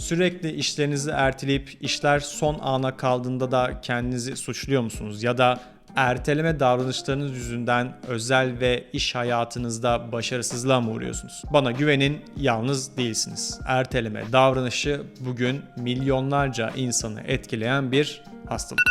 Sürekli işlerinizi erteleyip işler son ana kaldığında da kendinizi suçluyor musunuz? Ya da erteleme davranışlarınız yüzünden özel ve iş hayatınızda başarısızlığa mı uğruyorsunuz? Bana güvenin yalnız değilsiniz. Erteleme davranışı bugün milyonlarca insanı etkileyen bir hastalık.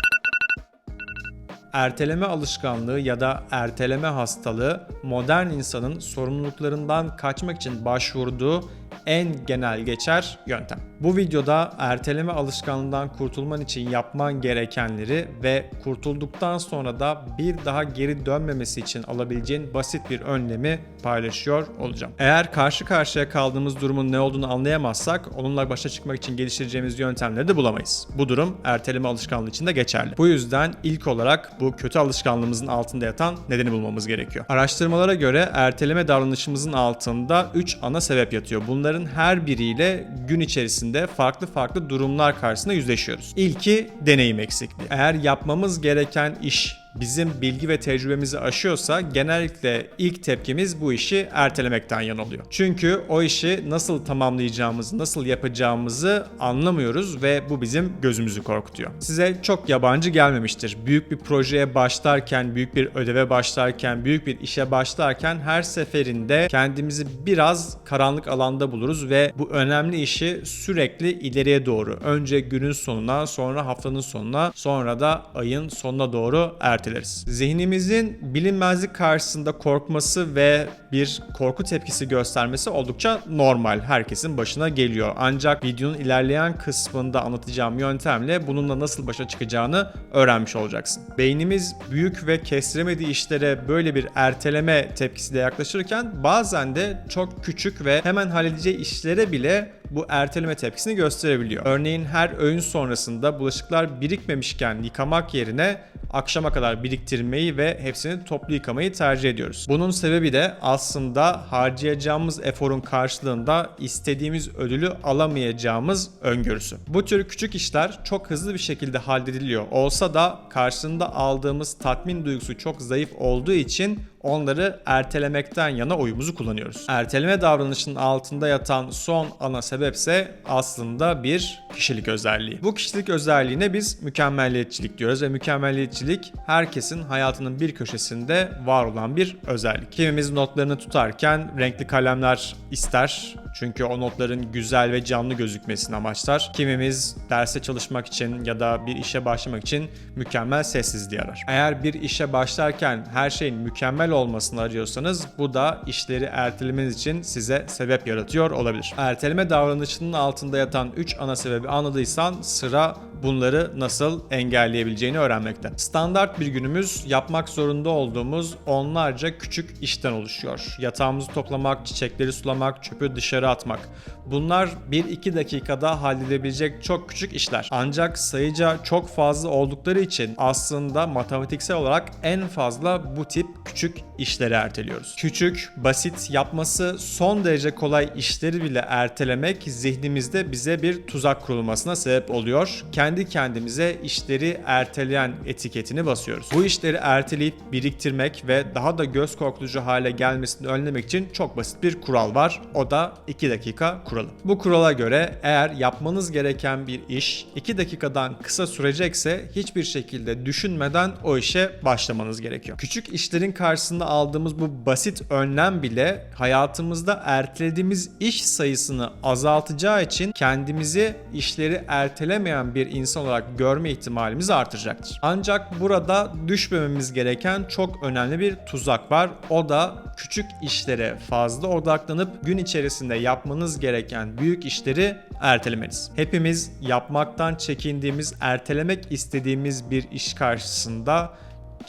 Erteleme alışkanlığı ya da erteleme hastalığı modern insanın sorumluluklarından kaçmak için başvurduğu en genel geçer yöntem. Bu videoda erteleme alışkanlığından kurtulman için yapman gerekenleri ve kurtulduktan sonra da bir daha geri dönmemesi için alabileceğin basit bir önlemi paylaşıyor olacağım. Eğer karşı karşıya kaldığımız durumun ne olduğunu anlayamazsak onunla başa çıkmak için geliştireceğimiz yöntemleri de bulamayız. Bu durum erteleme alışkanlığı için de geçerli. Bu yüzden ilk olarak bu kötü alışkanlığımızın altında yatan nedeni bulmamız gerekiyor. Araştırmalara göre erteleme davranışımızın altında 3 ana sebep yatıyor. Bunların her biriyle gün içerisinde farklı farklı durumlar karşısında yüzleşiyoruz. İlki deneyim eksikliği. Eğer yapmamız gereken iş bizim bilgi ve tecrübemizi aşıyorsa genellikle ilk tepkimiz bu işi ertelemekten yana oluyor. Çünkü o işi nasıl tamamlayacağımızı, nasıl yapacağımızı anlamıyoruz ve bu bizim gözümüzü korkutuyor. Size çok yabancı gelmemiştir. Büyük bir projeye başlarken, büyük bir ödeve başlarken, büyük bir işe başlarken her seferinde kendimizi biraz karanlık alanda buluruz ve bu önemli işi sürekli ileriye doğru, önce günün sonuna, sonra haftanın sonuna, sonra da ayın sonuna doğru erteleriz. Zihnimizin bilinmezlik karşısında korkması ve bir korku tepkisi göstermesi oldukça normal. Herkesin başına geliyor. Ancak videonun ilerleyen kısmında anlatacağım yöntemle bununla nasıl başa çıkacağını öğrenmiş olacaksın. Beynimiz büyük ve kestiremediği işlere böyle bir erteleme tepkisiyle yaklaşırken bazen de çok küçük ve hemen halledeceği işlere bile bu erteleme tepkisini gösterebiliyor. Örneğin her öğün sonrasında bulaşıklar birikmemişken yıkamak yerine akşama kadar biriktirmeyi ve hepsini toplu yıkamayı tercih ediyoruz. Bunun sebebi de aslında harcayacağımız eforun karşılığında istediğimiz ödülü alamayacağımız öngörüsü. Bu tür küçük işler çok hızlı bir şekilde hallediliyor. Olsa da karşılığında aldığımız tatmin duygusu çok zayıf olduğu için onları ertelemekten yana oyumuzu kullanıyoruz. Erteleme davranışının altında yatan son ana sebepse aslında bir kişilik özelliği. Bu kişilik özelliğine biz mükemmelliyetçilik diyoruz ve mükemmelliyetçilik herkesin hayatının bir köşesinde var olan bir özellik. Kimimiz notlarını tutarken renkli kalemler ister çünkü o notların güzel ve canlı gözükmesini amaçlar. Kimimiz derse çalışmak için ya da bir işe başlamak için mükemmel sessizliği arar. Eğer bir işe başlarken her şeyin mükemmel olmasını arıyorsanız bu da işleri ertelemeniz için size sebep yaratıyor olabilir. Erteleme davranışının altında yatan 3 ana sebebi anladıysan sıra bunları nasıl engelleyebileceğini öğrenmekte. Standart bir günümüz yapmak zorunda olduğumuz onlarca küçük işten oluşuyor. Yatağımızı toplamak, çiçekleri sulamak, çöpü dışarı atmak. Bunlar 1-2 dakikada halledebilecek çok küçük işler. Ancak sayıca çok fazla oldukları için aslında matematiksel olarak en fazla bu tip küçük işleri erteliyoruz. Küçük, basit, yapması son derece kolay işleri bile ertelemek zihnimizde bize bir tuzak kurulmasına sebep oluyor. Kendi kendimize işleri erteleyen etiketini basıyoruz. Bu işleri erteleyip biriktirmek ve daha da göz korkutucu hale gelmesini önlemek için çok basit bir kural var. O da 2 dakika kuralı. Bu kurala göre eğer yapmanız gereken bir iş 2 dakikadan kısa sürecekse hiçbir şekilde düşünmeden o işe başlamanız gerekiyor. Küçük işlerin karşısında aldığımız bu basit önlem bile hayatımızda ertelediğimiz iş sayısını azaltacağı için kendimizi işleri ertelemeyen bir insan olarak görme ihtimalimiz artacaktır. Ancak burada düşmememiz gereken çok önemli bir tuzak var. O da küçük işlere fazla odaklanıp gün içerisinde yapmanız gereken büyük işleri ertelemeniz. Hepimiz yapmaktan çekindiğimiz, ertelemek istediğimiz bir iş karşısında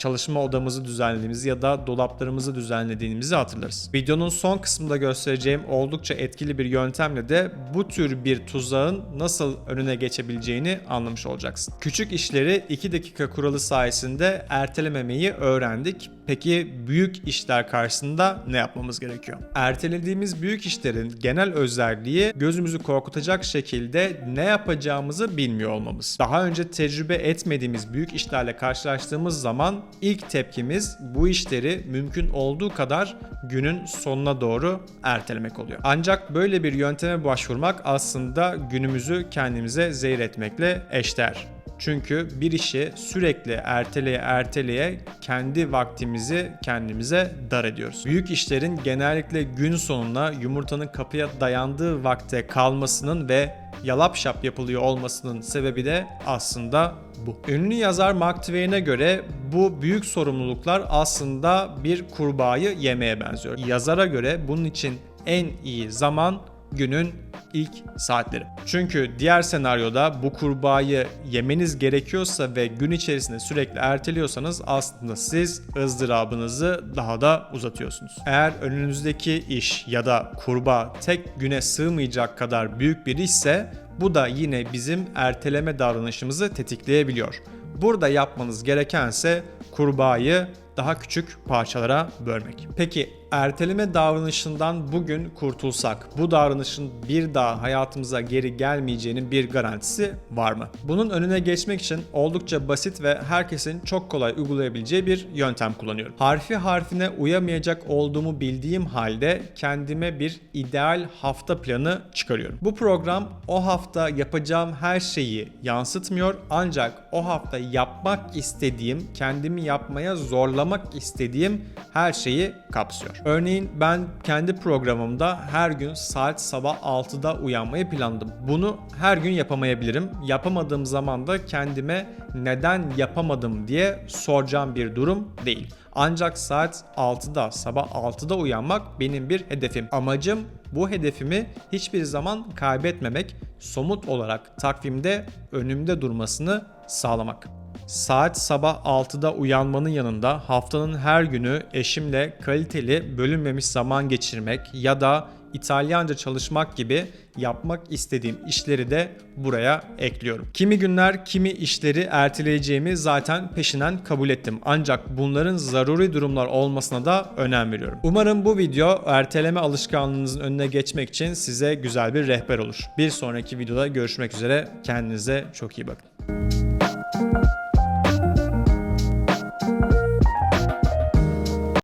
çalışma odamızı düzenlediğimizi ya da dolaplarımızı düzenlediğimizi hatırlarız. Videonun son kısmında göstereceğim oldukça etkili bir yöntemle de bu tür bir tuzağın nasıl önüne geçebileceğini anlamış olacaksın. Küçük işleri 2 dakika kuralı sayesinde ertelememeyi öğrendik. Peki büyük işler karşısında ne yapmamız gerekiyor? Ertelediğimiz büyük işlerin genel özelliği gözümüzü korkutacak şekilde ne yapacağımızı bilmiyor olmamız. Daha önce tecrübe etmediğimiz büyük işlerle karşılaştığımız zaman ilk tepkimiz bu işleri mümkün olduğu kadar günün sonuna doğru ertelemek oluyor. Ancak böyle bir yönteme başvurmak aslında günümüzü kendimize zehir etmekle eşdeğer. Çünkü bir işi sürekli erteleye erteleye kendi vaktimizi kendimize dar ediyoruz. Büyük işlerin genellikle gün sonuna yumurtanın kapıya dayandığı vakte kalmasının ve yalap şap yapılıyor olmasının sebebi de aslında bu. Ünlü yazar Mark Twain'e göre bu büyük sorumluluklar aslında bir kurbağayı yemeye benziyor. Yazara göre bunun için en iyi zaman günün ilk saatleri. Çünkü diğer senaryoda bu kurbağayı yemeniz gerekiyorsa ve gün içerisinde sürekli erteliyorsanız aslında siz ızdırabınızı daha da uzatıyorsunuz. Eğer önünüzdeki iş ya da kurbağa tek güne sığmayacak kadar büyük bir işse bu da yine bizim erteleme davranışımızı tetikleyebiliyor. Burada yapmanız gerekense kurbağayı daha küçük parçalara bölmek. Peki erteleme davranışından bugün kurtulsak bu davranışın bir daha hayatımıza geri gelmeyeceğinin bir garantisi var mı? Bunun önüne geçmek için oldukça basit ve herkesin çok kolay uygulayabileceği bir yöntem kullanıyorum. Harfi harfine uyamayacak olduğumu bildiğim halde kendime bir ideal hafta planı çıkarıyorum. Bu program o hafta yapacağım her şeyi yansıtmıyor ancak o hafta yapmak istediğim, kendimi yapmaya zorlamak istediğim her şeyi kapsıyor. Örneğin ben kendi programımda her gün saat sabah 6'da uyanmayı planladım. Bunu her gün yapamayabilirim. Yapamadığım zaman da kendime neden yapamadım diye soracağım bir durum değil. Ancak saat 6'da sabah 6'da uyanmak benim bir hedefim. Amacım bu hedefimi hiçbir zaman kaybetmemek, somut olarak takvimde önümde durmasını sağlamak. Saat sabah 6'da uyanmanın yanında haftanın her günü eşimle kaliteli bölünmemiş zaman geçirmek ya da İtalyanca çalışmak gibi yapmak istediğim işleri de buraya ekliyorum. Kimi günler kimi işleri erteleyeceğimi zaten peşinden kabul ettim. Ancak bunların zaruri durumlar olmasına da önem veriyorum. Umarım bu video erteleme alışkanlığınızın önüne geçmek için size güzel bir rehber olur. Bir sonraki videoda görüşmek üzere. Kendinize çok iyi bakın.